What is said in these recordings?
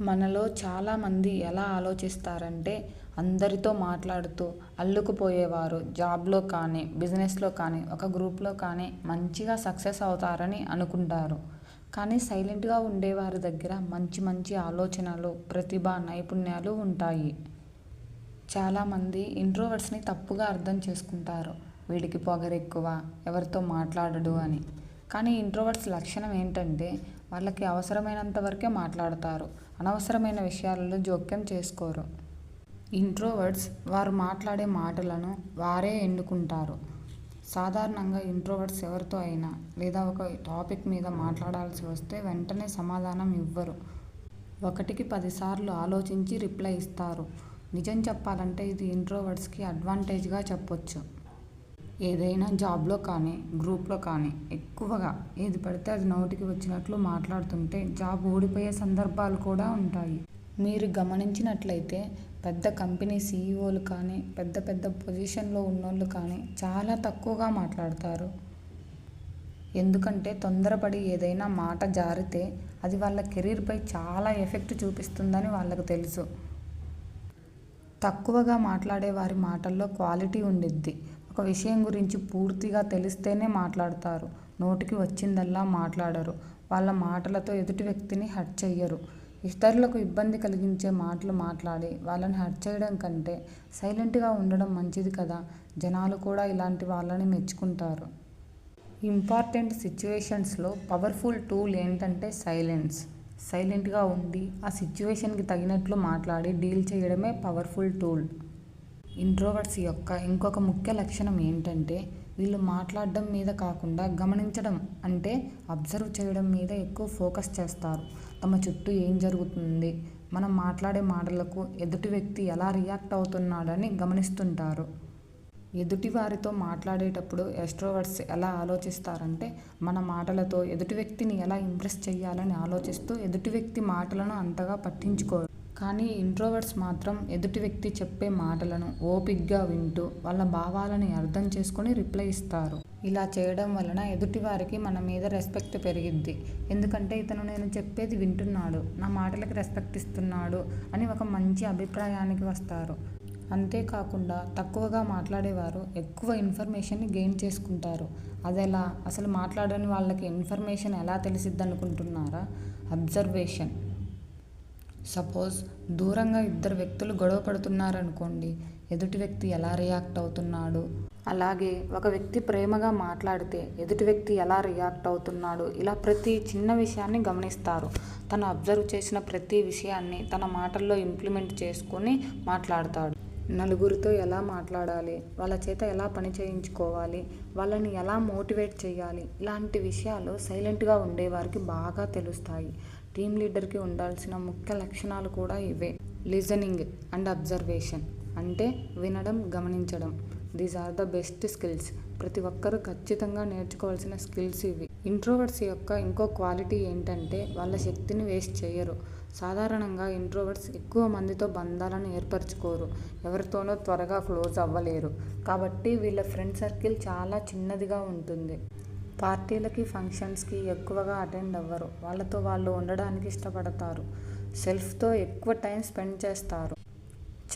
మనలో చాలామంది ఎలా ఆలోచిస్తారంటే అందరితో మాట్లాడుతూ అల్లుకుపోయేవారు. జాబ్లో కానీ బిజినెస్లో కానీ ఒక గ్రూప్లో కానీ మంచిగా సక్సెస్ అవుతారని అనుకుంటారు. కానీ సైలెంట్గా ఉండేవారి దగ్గర మంచి మంచి ఆలోచనలు ప్రతిభ నైపుణ్యాలు ఉంటాయి. చాలామంది ఇంట్రోవర్ట్స్ని తప్పుగా అర్థం చేసుకుంటారు. వీడికి పొగరెక్కువ ఎవరితో మాట్లాడడు అని. కానీ ఇంట్రోవర్ట్స్ లక్షణం ఏంటంటే వాళ్ళకి అవసరమైనంత వరకే మాట్లాడతారు. అనవసరమైన విషయాలలో జోక్యం చేసుకోరు. ఇంట్రోవర్డ్స్ వారు మాట్లాడే మాటలను వారే ఎన్నుకుంటారు. సాధారణంగా ఇంట్రోవర్డ్స్ ఎవరితో అయినా లేదా ఒక టాపిక్ మీద మాట్లాడాల్సి వస్తే వెంటనే సమాధానం ఇవ్వరు. ఒకటికి పదిసార్లు ఆలోచించి రిప్లై ఇస్తారు. నిజం చెప్పాలంటే ఇది ఇంట్రోవర్డ్స్కి అడ్వాంటేజ్గా చెప్పొచ్చు. ఏదైనా జాబ్లో కానీ గ్రూప్లో కానీ ఎక్కువగా ఏది పడితే అది నోటికి వచ్చినట్లు మాట్లాడుతుంటే జాబ్ ఓడిపోయే సందర్భాలు కూడా ఉంటాయి. మీరు గమనించినట్లయితే పెద్ద కంపెనీ సీఈఓలు కానీ పెద్ద పెద్ద పొజిషన్లో ఉన్నోళ్ళు కానీ చాలా తక్కువగా మాట్లాడతారు. ఎందుకంటే తొందరపడి ఏదైనా మాట జారితే అది వాళ్ళ కెరీర్పై చాలా ఎఫెక్ట్ చూపిస్తుందని వాళ్ళకు తెలుసు. తక్కువగా మాట్లాడే వారి మాటల్లో క్వాలిటీ ఉండిద్ది. ఒక విషయం గురించి పూర్తిగా తెలిస్తేనే మాట్లాడతారు. నోటికి వచ్చిందల్లా మాట్లాడరు. వాళ్ళ మాటలతో ఎదుటి వ్యక్తిని హర్ట్ చెయ్యరు. ఇతరులకు ఇబ్బంది కలిగించే మాటలు మాట్లాడి వాళ్ళని హర్ట్ చేయడం కంటే సైలెంట్గా ఉండడం మంచిది కదా. జనాలు కూడా ఇలాంటి వాళ్ళని మెచ్చుకుంటారు. ఇంపార్టెంట్ సిచ్యువేషన్స్లో పవర్ఫుల్ టూల్ ఏంటంటే సైలెన్స్. సైలెంట్గా ఉండి ఆ సిచ్యువేషన్కి తగినట్లు మాట్లాడి డీల్ చేయడమే పవర్ఫుల్ టూల్. ఇంట్రోవర్ట్స్ యొక్క ఇంకొక ముఖ్య లక్షణం ఏంటంటే వీళ్ళు మాట్లాడడం మీద కాకుండా గమనించడం అంటే అబ్జర్వ్ చేయడం మీద ఎక్కువ ఫోకస్ చేస్తారు. తమ చుట్టూ ఏం జరుగుతుంది? మనం మాట్లాడే మాటలకు ఎదుటి వ్యక్తి ఎలా రియాక్ట్ అవుతున్నాడని గమనిస్తుంటారు. ఎదుటి వారితో మాట్లాడేటప్పుడు ఎక్స్ట్రోవర్ట్స్ ఎలా ఆలోచిస్తారంటే మన మాటలతో ఎదుటి వ్యక్తిని ఎలా ఇంప్రెస్ చేయాలని ఆలోచిస్తూ ఎదుటి వ్యక్తి మాటలను అంతగా పట్టించుకోరు. కానీ ఇంట్రోవర్ట్స్ మాత్రం ఎదుటి వ్యక్తి చెప్పే మాటలను ఓపిగ్గా వింటూ వాళ్ళ భావాలని అర్థం చేసుకొని రిప్లై ఇస్తారు. ఇలా చేయడం వలన ఎదుటి వారికి మన మీద రెస్పెక్ట్ పెరిగిద్ది. ఎందుకంటే ఇతను నేను చెప్పేది వింటున్నాడు నా మాటలకి రెస్పెక్ట్ ఇస్తున్నాడు అని ఒక మంచి అభిప్రాయానికి వస్తారు. అంతేకాకుండా తక్కువగా మాట్లాడేవారు ఎక్కువ ఇన్ఫర్మేషన్ని గెయిన్ చేసుకుంటారు. అదెలా? అసలు మాట్లాడని వాళ్ళకి ఇన్ఫర్మేషన్ ఎలా తెలిసిద్ది అనుకుంటున్నారా అబ్జర్వేషన్ సపోజ్ దూరంగా ఇద్దరు వ్యక్తులు గొడవ పడుతున్నారనుకోండి ఎదుటి వ్యక్తి ఎలా రియాక్ట్ అవుతున్నాడు? అలాగే ఒక వ్యక్తి ప్రేమగా మాట్లాడితే ఎదుటి వ్యక్తి ఎలా రియాక్ట్ అవుతున్నాడు? ఇలా ప్రతి చిన్న విషయాన్ని గమనిస్తారు. తను అబ్జర్వ్ చేసిన ప్రతి విషయాన్ని తన మాటల్లో ఇంప్లిమెంట్ చేసుకొని మాట్లాడతాడు. నలుగురితో ఎలా మాట్లాడాలి? వాళ్ళ చేత ఎలా పని చేయించుకోవాలి? వాళ్ళని ఎలా మోటివేట్ చేయాలి? ఇలాంటి విషయాలు సైలెంట్గా ఉండేవారికి బాగా తెలుస్తాయి. టీమ్ లీడర్కి ఉండాల్సిన ముఖ్య లక్షణాలు కూడా ఇవే. లిజనింగ్ అండ్ అబ్జర్వేషన్ అంటే వినడం గమనించడం. These are the best skills ప్రతి ఒక్కరూ ఖచ్చితంగా నేర్చుకోవాల్సిన స్కిల్స్ ఇవి. ఇంట్రోవర్ట్స్ యొక్క ఇంకో క్వాలిటీ ఏంటంటే వాళ్ళ శక్తిని వేస్ట్ చేయరు. సాధారణంగా ఇంట్రోవర్ట్స్ ఎక్కువ మందితో బంధాలను ఏర్పరచుకోరు. ఎవరితోనో త్వరగా క్లోజ్ అవ్వలేరు. కాబట్టి వీళ్ళ ఫ్రెండ్ సర్కిల్ చాలా చిన్నదిగా ఉంటుంది. పార్టీలకి ఫంక్షన్స్కి ఎక్కువగా అటెండ్ అవ్వరు. వాళ్ళతో వాళ్ళు ఉండడానికి ఇష్టపడతారు. సెల్ఫ్తో ఎక్కువ టైం స్పెండ్ చేస్తారు.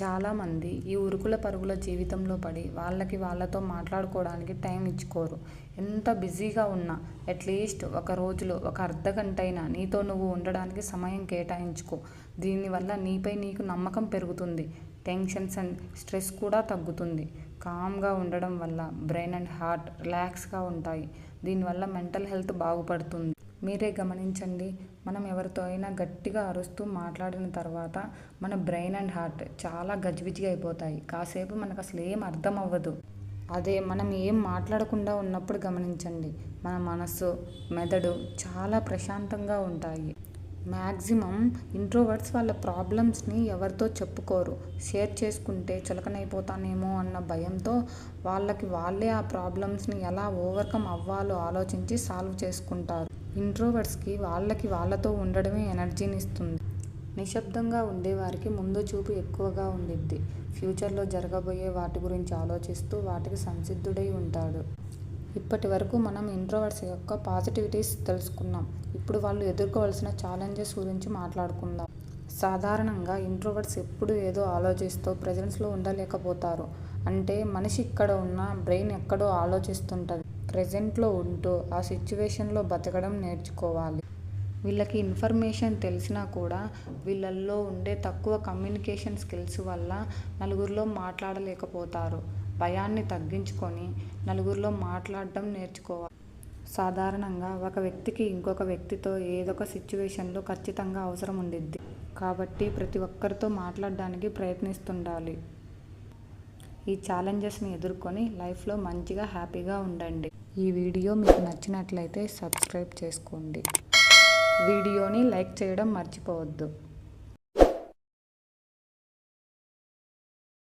చాలామంది ఈ ఉరుకుల పరుగుల జీవితంలో పడి వాళ్ళకి వాళ్ళతో మాట్లాడుకోవడానికి టైం ఇచ్చుకోరు. ఎంత బిజీగా ఉన్నా అట్లీస్ట్ ఒక రోజులో ఒక అర్ధ గంట అయినా నీతో నువ్వు ఉండడానికి సమయం కేటాయించుకో. దీనివల్ల నీపై నీకు నమ్మకం పెరుగుతుంది. టెన్షన్స్ అండ్ స్ట్రెస్ కూడా తగ్గుతుంది. కామ్గా ఉండడం వల్ల బ్రెయిన్ అండ్ హార్ట్ రిలాక్స్గా ఉంటాయి. దీనివల్ల మెంటల్ హెల్త్ బాగుపడుతుంది. మీరే గమనించండి మనం ఎవరితో అయినా గట్టిగా అరుస్తూ మాట్లాడిన తర్వాత మన బ్రెయిన్ అండ్ హార్ట్ చాలా గజిబిజిగా అయిపోతాయి. కాసేపు మనకు అసలు ఏం అర్థం అవ్వదు. అదే మనం ఏం మాట్లాడకుండా ఉన్నప్పుడు గమనించండి మన మనసు మెదడు చాలా ప్రశాంతంగా ఉంటాయి. మ్యాక్సిమం ఇంట్రోవర్ట్స్ వాళ్ళ ప్రాబ్లమ్స్ని ఎవరితో చెప్పుకోరు. షేర్ చేసుకుంటే చులకనైపోతానేమో అన్న భయంతో వాళ్ళకి వాళ్ళే ఆ ప్రాబ్లమ్స్ని ఎలా ఓవర్కమ్ అవ్వాలో ఆలోచించి సాల్వ్ చేసుకుంటారు. ఇంట్రోవర్ట్స్కి వాళ్ళకి వాళ్ళతో ఉండడమే ఎనర్జీని ఇస్తుంది నిశ్శబ్దంగా ఉండేవారికి ముందు చూపు ఎక్కువగా ఉండిద్ది. ఫ్యూచర్లో జరగబోయే వాటి గురించి ఆలోచిస్తూ వాటికి సంసిద్ధుడై ఉంటాడు. ఇప్పటి వరకు మనం ఇంట్రోవర్ట్స్ యొక్క పాజిటివిటీస్ తెలుసుకున్నాం. ఇప్పుడు వాళ్ళు ఎదుర్కోవాల్సిన ఛాలెంజెస్ గురించి మాట్లాడుకుందాం. సాధారణంగా ఇంట్రోవర్ట్స్ ఎప్పుడు ఏదో ఆలోచిస్తూ ప్రెజెన్స్లో ఉండలేకపోతారు. అంటే మనిషి ఇక్కడ ఉన్న బ్రెయిన్ ఎక్కడో ఆలోచిస్తుంటుంది. ప్రెజెంట్లో ఉంటూ ఆ సిచ్యువేషన్లో బతకడం నేర్చుకోవాలి. వీళ్ళకి ఇన్ఫర్మేషన్ తెలిసినా కూడా వీళ్ళల్లో ఉండే తక్కువ కమ్యూనికేషన్ స్కిల్స్ వల్ల నలుగురిలో మాట్లాడలేకపోతారు. భయాన్ని తగ్గించుకొని నలుగురిలో మాట్లాడడం నేర్చుకోవాలి. సాధారణంగా ఒక వ్యక్తికి ఇంకొక వ్యక్తితో ఏదొక సిచ్యువేషన్లో ఖచ్చితంగా అవసరం ఉండిద్ది. కాబట్టి ప్రతి ఒక్కరితో మాట్లాడడానికి ప్రయత్నిస్తుండాలి. ఈ ఛాలెంజెస్ని ఎదుర్కొని లైఫ్లో మంచిగా హ్యాపీగా ఉండండి. ఈ వీడియో మీకు నచ్చినట్లయితే సబ్స్క్రైబ్ చేసుకోండి. వీడియోని లైక్ చేయడం మర్చిపోవద్దు.